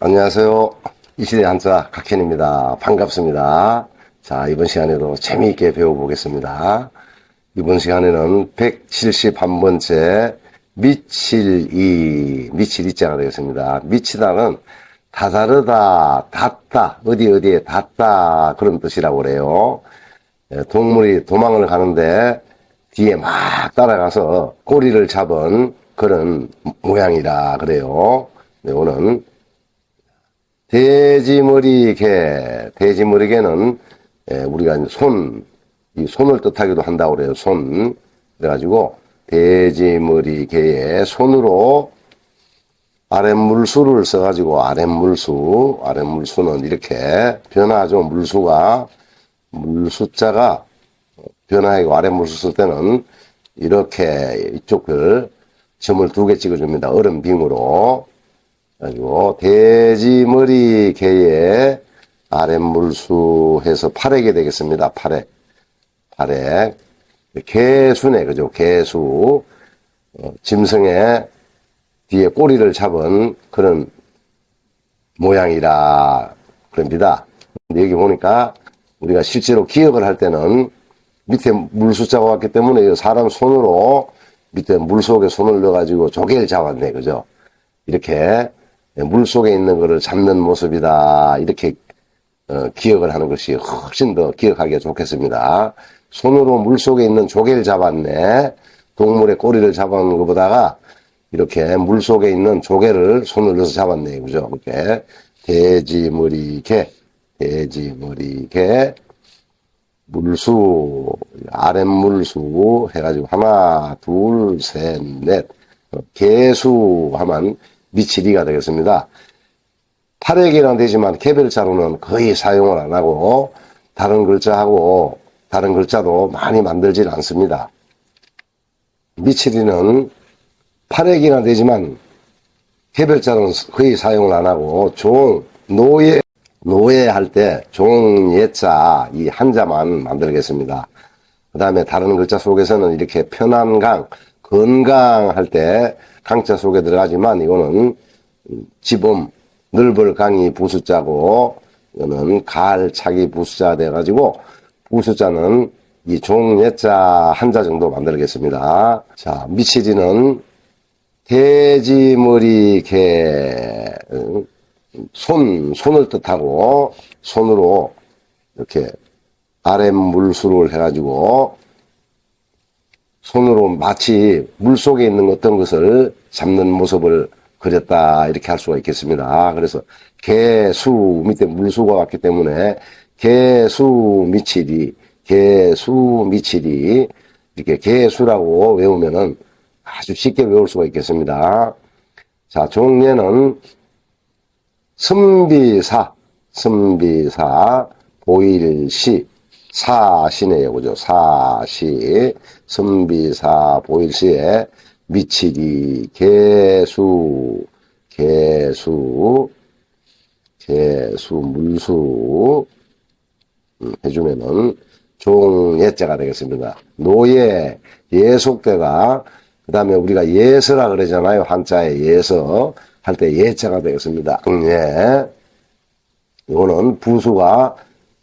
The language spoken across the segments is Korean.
안녕하세요. 이 시대 한자 각현입니다. 반갑습니다. 자, 이번 시간에도 재미있게 배워보겠습니다. 이번 시간에는 171번째 미칠이, 미칠이자가 되겠습니다. 미치다는 다다르다, 닿다, 어디 어디에 닿다, 그런 뜻이라고 그래요. 예, 동물이 도망을 가는데 뒤에 막 따라가서 꼬리를 잡은 그런 모양이라 그래요. 네, 오늘 돼지머리 개, 돼지머리 개는 예, 우리가 손, 이 손을 뜻하기도 한다고 그래요. 손. 그래가지고 돼지머리 개의 손으로 아랫물수를 써가지고 아랫물수, 아랫물수는 이렇게 변화하죠. 물수가 물수자가 변화하고 아랫물수 쓸 때는 이렇게 이쪽을 점을 두 개 찍어줍니다. 얼음 빙으로. 그리고 돼지머리 개의 아랫물수 해서 팔에게 되겠습니다. 팔에. 팔에. 개수네, 그죠? 개수. 어, 짐승의 뒤에 꼬리를 잡은 그런 모양이라 그럽니다. 여기 보니까 우리가 실제로 기억을 할 때는 밑에 물수자가 왔기 때문에 사람 손으로 밑에 물 속에 손을 넣어가지고 조개를 잡았네, 그죠? 이렇게 물 속에 있는 거를 잡는 모습이다. 이렇게 어, 기억을 하는 것이 훨씬 더 기억하기가 좋겠습니다. 손으로 물 속에 있는 조개를 잡았네. 동물의 꼬리를 잡은 것보다가 이렇게 물 속에 있는 조개를 손을 넣어서 잡았네. 그죠? 이렇게 돼지머리 개, 돼지머리 개, 물수, 아랫물수 해가지고 하나, 둘, 셋, 넷. 어, 개수 하면 미치리가 되겠습니다. 팔액이랑 되지만 개별자로는 거의 사용을 안 하고 다른 글자하고 다른 글자도 많이 만들질 않습니다. 미치리는 팔액이나 되지만 개별자는 거의 사용을 안 하고 종, 노예, 노예 할 때 종예자 이 한자만 만들겠습니다. 그 다음에 다른 글자 속에서는 이렇게 편안 강, 건강할 때 강자 속에 들어가지만 이거는 지범, 넓을 강이 부수자고 이거는 갈차기 부수자 돼가지고 부수자는 이 종예자 한자 정도 만들겠습니다. 자, 미치리는 돼지머리 개, 응? 손, 손을 뜻하고 손으로 이렇게 아랫 물수를 해가지고 손으로 마치 물 속에 있는 어떤 것을 잡는 모습을 그렸다 이렇게 할 수가 있겠습니다. 그래서 개수 밑에 물수가 왔기 때문에 개수 미칠이 개수 미칠이 이렇게 개수라고 외우면은 아주 쉽게 외울 수가 있겠습니다. 자 종례는 선비사 선비사 보일시 사시네요 그죠 사시 선비사 보일시에 미치리 개수 개수 개수 물수 음, 해주면은 종예자가 되겠습니다. 노예 예속대가 그 다음에 우리가 예서라 그러잖아요. 한자에 예서 할 때 예자가 되겠습니다. 예. 이거는 부수가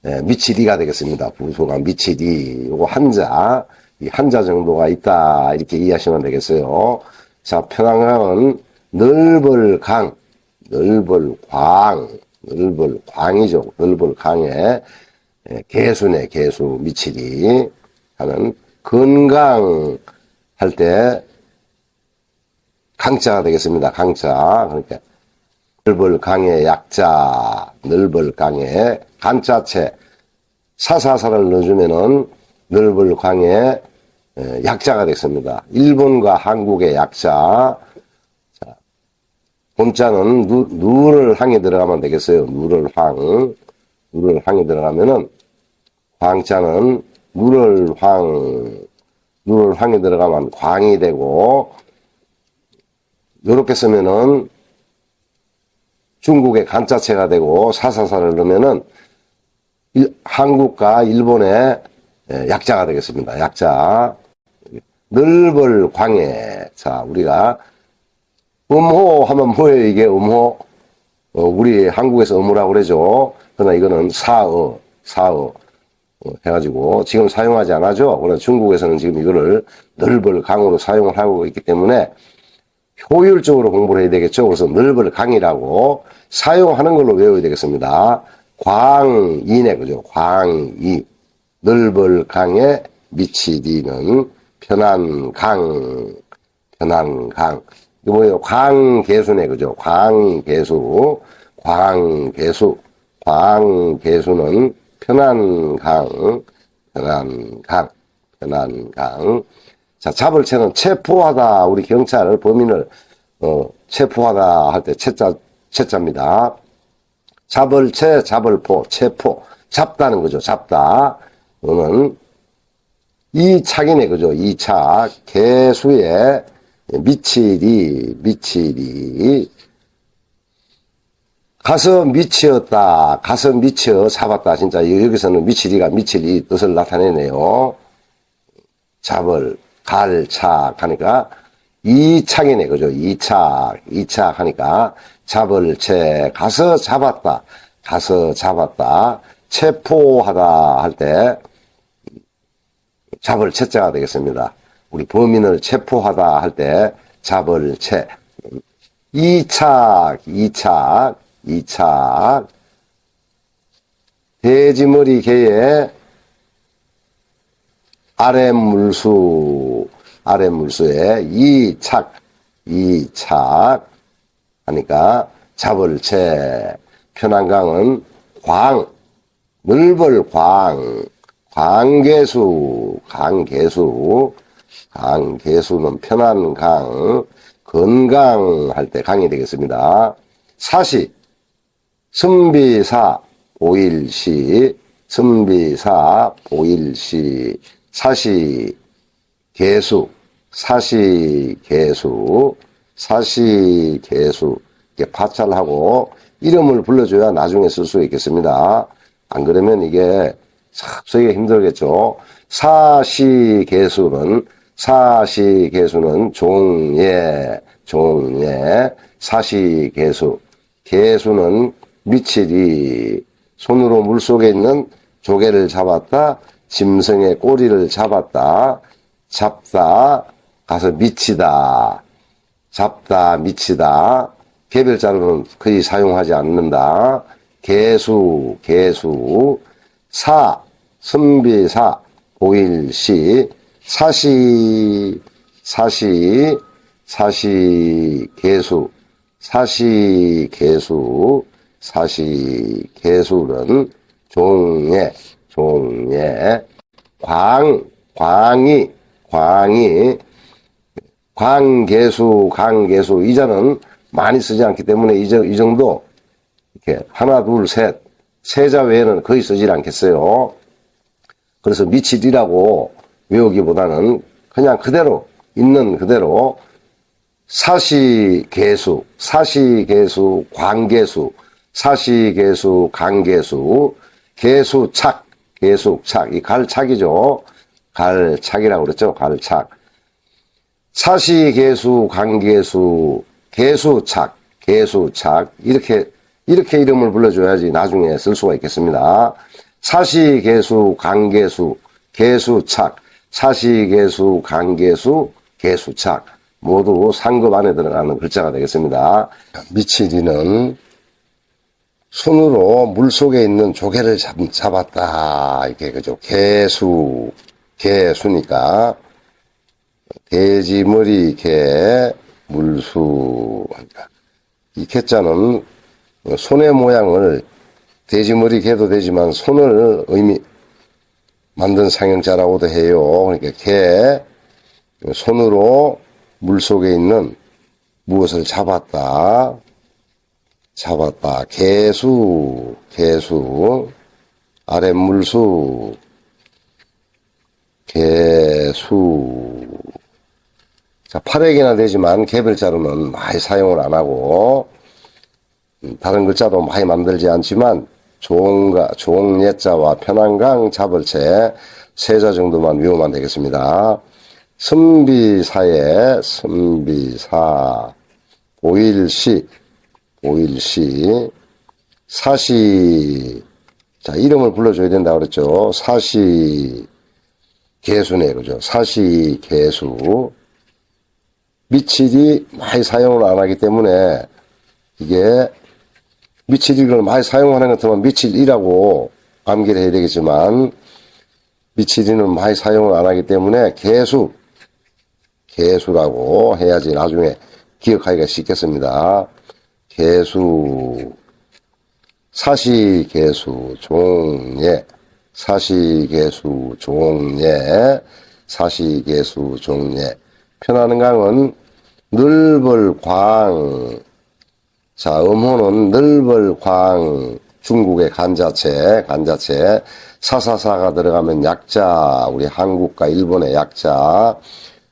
예, 미치리가 되겠습니다. 부수가 미치리. 요거 한자, 이 한자 정도가 있다. 이렇게 이해하시면 되겠어요. 자, 편안강은 넓을 강, 넓을 광, 넓을 광이죠. 넓을 강에 예, 개수네, 개수, 미치리 하는 건강 할 때 강자가 되겠습니다. 강자. 그러니까 넓을 강의 약자, 넓을 강의 간자체, 사사사를 넣어주면은 넓을 강의 에, 약자가 됐습니다. 일본과 한국의 약자. 자, 본자는 누, 누를 항에 들어가면 되겠어요. 누를 항. 누를 항에 들어가면은 광자는 누를 황, 누를 황에 들어가면 광이 되고, 요렇게 쓰면은 중국의 간자체가 되고 사사사를 넣으면은 일- 한국과 일본의 예, 약자가 되겠습니다. 약자. 넓을 광해 자, 우리가 음호 하면 뭐예요? 이게 음호? 어, 우리 한국에서 음호라고 그러죠. 그러나 이거는 사어, 사어. 어, 해가지고 지금 사용하지 않아죠. 그러나 중국에서는 지금 이거를 넓을 강으로 사용을 하고 있기 때문에 효율적으로 공부를 해야 되겠죠. 그래서 넓을 강이라고 사용하는 걸로 외워야 되겠습니다. 광이네, 그죠? 광이. 넓을 강에 미치디는 편한 강, 편한 강. 이거 뭐예요? 광개수네, 그죠? 광개수, 광개수, 광개수는 편한 강, 편한 강, 편한 강. 자, 잡을 채는 체포하다. 우리 경찰, 범인을, 어, 체포하다 할 때 채자, 채자입니다. 잡을 채, 잡을 포, 체포. 잡다는 거죠. 잡다. 이거는 이 착이네, 그죠? 이 착. 개수에 미칠이, 미칠이. 가서 미치었다. 가서 미쳐 잡았다. 진짜 여기서는 미칠이가 미칠이 뜻을 나타내네요. 잡을, 갈, 착 하니까 이착이네. 그죠? 이착, 이착 하니까 잡을 채, 가서 잡았다. 가서 잡았다. 체포하다 할 때 잡을 채자가 되겠습니다. 우리 범인을 체포하다 할 때 잡을 채. 이착, 이착, 이착. 돼지머리 개에 아랫물수, 아랫물수에 이착, 이착 하니까 잡을 채. 편한강은 광, 넓을 광, 광개수, 강개수, 강개수는 편한 강, 건강할 때 강이 되겠습니다. 사시, 선비사, 보일시, 선비사, 보일시, 사시, 개수, 사시, 개수, 사시, 개수, 이렇게 파찰 하고 이름을 불러줘야 나중에 쓸 수 있겠습니다. 안 그러면 이게 삽쓰기가 힘들겠죠. 사시 개수는 사시 개수는 종예 종예 사시 개수 개수는 미칠이 손으로 물속에 있는 조개를 잡았다 짐승의 꼬리를 잡았다. 잡다. 가서 미치다. 잡다 미치다. 개별자로는 거의 사용하지 않는다. 개수, 개수, 사, 선비사, 보일시, 사시, 사시, 사시, 개수, 사시, 개수, 사시, 개수는 종예, 종예, 광, 광이, 광이, 광개수, 광개수, 이자는 많이 쓰지 않기 때문에 이, 이 정도 이렇게 하나, 둘, 셋, 세자 외에는 거의 쓰질 않겠어요. 그래서 미칠이라고 외우기보다는 그냥 그대로 있는 그대로 사시개수, 사시개수, 광개수, 사시개수, 강개수, 개수착, 개수착, 이 갈착이죠. 갈착이라고 그랬죠. 갈착. 사시개수, 강개수, 개수착, 개수착 이렇게 이렇게 이름을 불러줘야지 나중에 쓸 수가 있겠습니다. 사시개수, 강개수, 개수착, 사시개수, 강개수, 개수착 모두 상급 안에 들어가는 글자가 되겠습니다. 미치리는 손으로 물 속에 있는 조개를 잡, 잡았다. 이렇게 그죠. 개수, 개수니까 돼지머리 개, 물수. 이 개자는 손의 모양을 돼지머리 개도 되지만 손을 의미 만든 상형자라고도 해요. 그러니까 개 손으로 물 속에 있는 무엇을 잡았다. 잡았다. 개수, 개수, 아랫물수, 개수. 자, 8액이나 되지만 개별자로는 많이 사용을 안 하고, 음, 다른 글자도 많이 만들지 않지만 종가, 종예자와 편한강 잡을 채 세자 정도만 외우면 되겠습니다. 선비사에 선비사 보일시 보일시 사시. 자 이름을 불러줘야 된다 그랬죠. 사시 개수네 그죠? 사시 개수. 미칠이 많이 사용을 안 하기 때문에 이게 미칠이를 많이 사용하는 것 같으면 미칠이라고 암기를 해야 되겠지만 미칠이는 많이 사용을 안 하기 때문에 개수 개수라고 해야지 나중에 기억하기가 쉽겠습니다. 개수 사시 개수 종예 사시 개수 종예 사시 개수 종예 편하는 강은 넓을 광 자, 음호는 넓을 광, 중국의 간자체, 간자체, 사사사가 들어가면 약자, 우리 한국과 일본의 약자,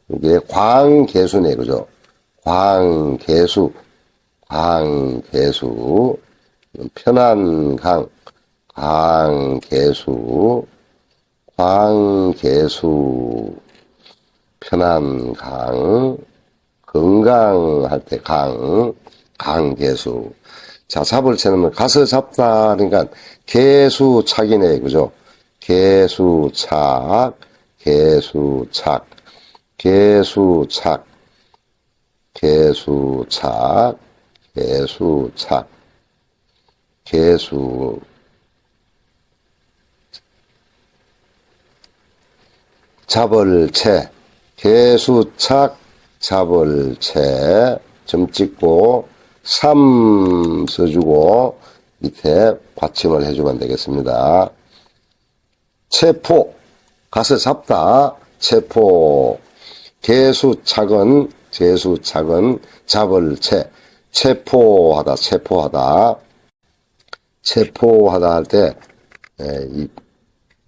이게 광개수네, 그죠? 광개수, 광개수, 편한 강, 광개수, 광개수, 편한 강, 건강할 때 강, 강개수. 자, 잡을 채는 가서 잡다, 그러니까 개수 착이네, 그죠? 개수 착, 개수 착, 개수 착, 개수 착, 개수착, 개수. 잡을채, 개수착, 잡을채, 점 찍고, 삼 써주고, 밑에 받침을 해주면 되겠습니다. 체포, 가서 잡다, 체포, 개수착은, 개수착은, 잡을채, 체포하다, 체포하다, 체포하다 할 때, 에, 이,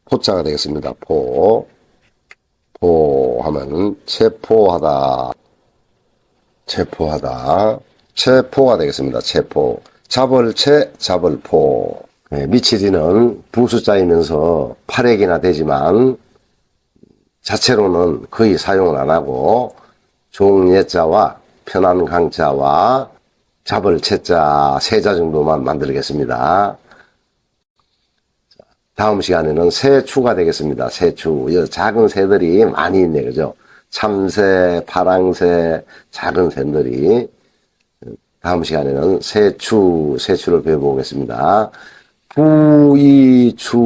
포자가 되겠습니다. 포. 포 하면은 체포하다. 체포하다. 체포가 되겠습니다. 체포. 잡을 채, 잡을 포. 네, 미치리는 부수자이면서 8액이나 되지만 자체로는 거의 사용을 안 하고 종예자와 편한 강자와 잡을 채자 세자 정도만 만들겠습니다. 다음 시간에는 새추가 되겠습니다. 새추. 이 작은 새들이 많이 있네, 그죠? 참새, 파랑새, 작은 새들이. 다음 시간에는 새추, 새추를 배워보겠습니다. 부이추청,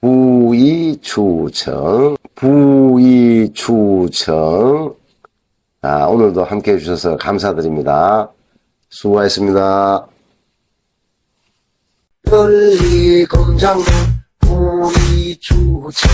부이추청, 부이추청. 아, 오늘도 함께 해주셔서 감사드립니다. 수고하셨습니다. 편리공장 우리 주체